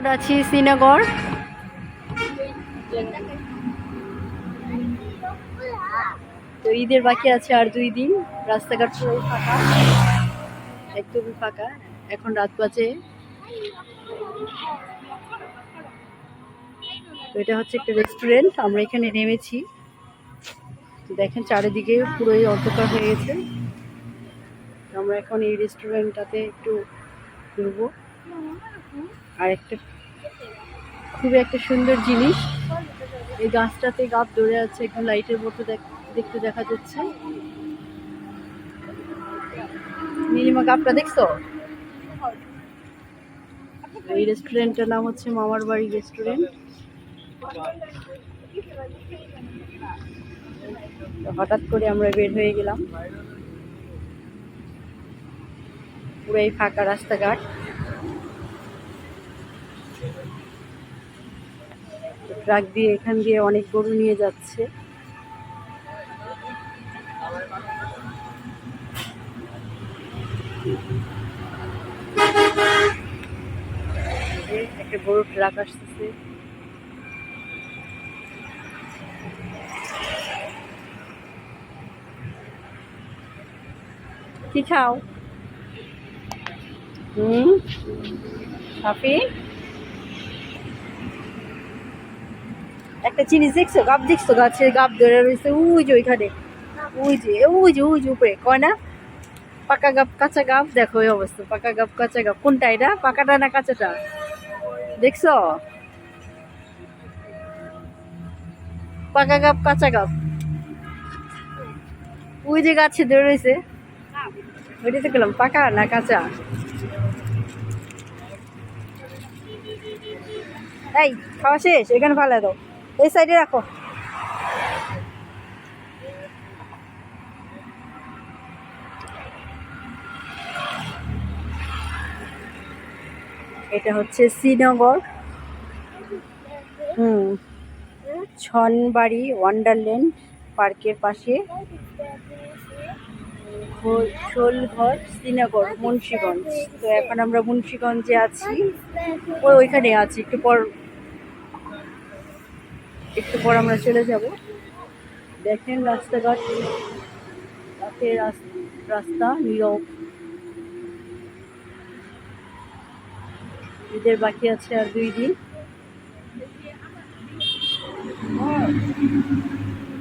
এখন আছি শ্রীনগর। তো ঈদের বাকি আছে আর দুই দিন, রাস্তাঘাট পুরোই ফাঁকা। একদমই ফাঁকা। এখন রাত বাজে। তো এটা হচ্ছে একটা রেস্টুরেন্ট আমরা এখানে নেমেছি। দেখেন চারিদিকে পুরোই অন্ধকার হয়ে গেছে। আমরা এখন এই রেস্টুরেন্টটাতে একটু ঘুরবো। আর একটা খুবই একটা সুন্দর জিনিস। এই গাছটাতে গাপ ধরে আছে একদম লাইটের মতো দেখ- দেখতে দেখা যাচ্ছে। নীলিমা গাছটা দেখছ? এই রেস্টুরেন্টের নাম হচ্ছে মামার বাড়ি রেস্টুরেন্ট হঠাৎ করে আমরা বের হয়ে গেলাম। পুরাই ফাঁকা রাস্তাঘাট। ট্রাক দিয়ে এখান দিয়ে অনেক গরু নিয়ে যাচ্ছে। একটা বড় ট্রাক আসতেছে। কি খাও? হুম? সাফি? একটা জিনিস দেখছ? গাব দেখছ? গাছের গাব ধরে রয়েছে। ওই যে ওইখানে। ওই যে ওই যে ওই যে উপরে। কয় না? পাকা গাব, কাঁচা গাব। দেখো ওই অবস্থা। পাকা গাব, কাঁচা গাব। কোনটা এটা? পাকাটা না কাঁচাটা? দেখছ? পাকা গাব, কাঁচা গাব। ওই যে গাছে ধরে রয়েছে। ওইটাতে গেলাম পাকা না কাঁচা? এই, খাওয়া শেষ? এখানে ভালো দাও। এই সাইডে রাখো। এটা হচ্ছে শ্রীনগর। হুম। ছনবাড়ি ওয়ান্ডারল্যান্ড পার্কের পাশে। শোলঘর শ্রীনগর, মুন্সীগঞ্জ। তো এখন আমরা মুন্সীগঞ্জে আছি। ওই ওইখানে আছি, একটু পর একটু পর আমরা চলে যাব। দেখেন রাস্তাঘাট। রাস- রাস্তা নীরব। ঈদের বাকি আছে আর দুই দিন।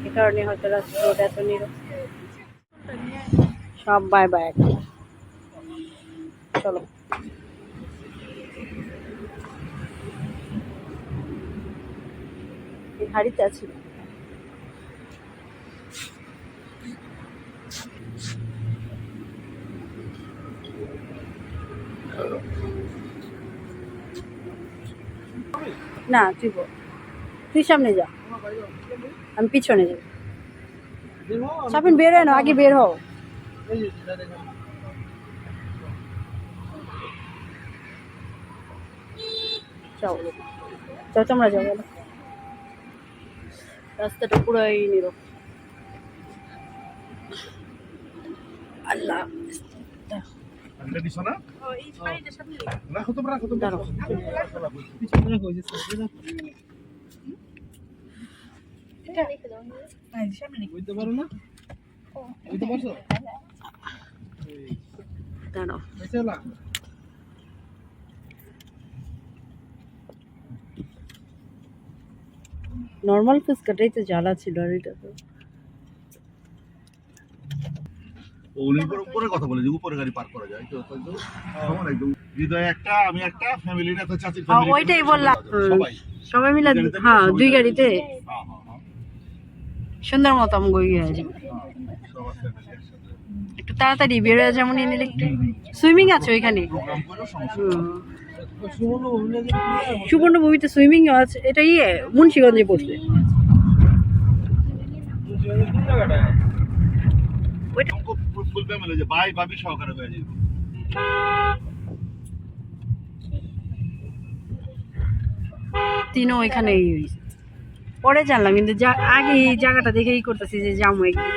এ কারণে হয়তো রাস্তা এত নীরব। সব বাই বাই চলো। হাড়িতে আছি। না, তুই বল। তুই সামনে যা। আমি পিছনে যাই সাপিন বের হয় না আগে বের হও। যাও। যাও, তোমরা যাও, বলো। রাস্তাটা পুরোই নীরব। আল্লাহ। এটা দিছো না? রাখো। তোমরা রাখো তোমরা। দাঁড়াও। বুঝতে পারো না বুঝতে পারছ দাঁড়াও চলা নর্মাল ফুচকাটাই তো জ্বালা ছিল আর এটা তো। উনি উপরে উপরে কথা বলে যে উপরে গাড়ি পার্ক করা যায় তো তো তো সমান একদম? হৃদয় একটা আমি একটা ফ্যামিলি না চাচির হ্যাঁ, ফ্যামিলি ওইটাই বললাম। সবাই। সবাই। মিলে হ্যাঁ দুই গাড়িতে। হ্যাঁ হ্যাঁ সুন্দর মতো আমি গই হয়ে যাবে একসাথে। একটু তাড়াতাড়ি বের হয়ে যেমন নিলে একটু সুইমিং আছে ওইখানে। সুবর্ণভূমিতে সুইমিং আছে, এটা ইয়ে মুন্সিগঞ্জে পড়ছে। তিনও পরে জানলাম, কিন্তু আগে এই জায়গাটা দেখেই করতেছি যে যাব একদিন।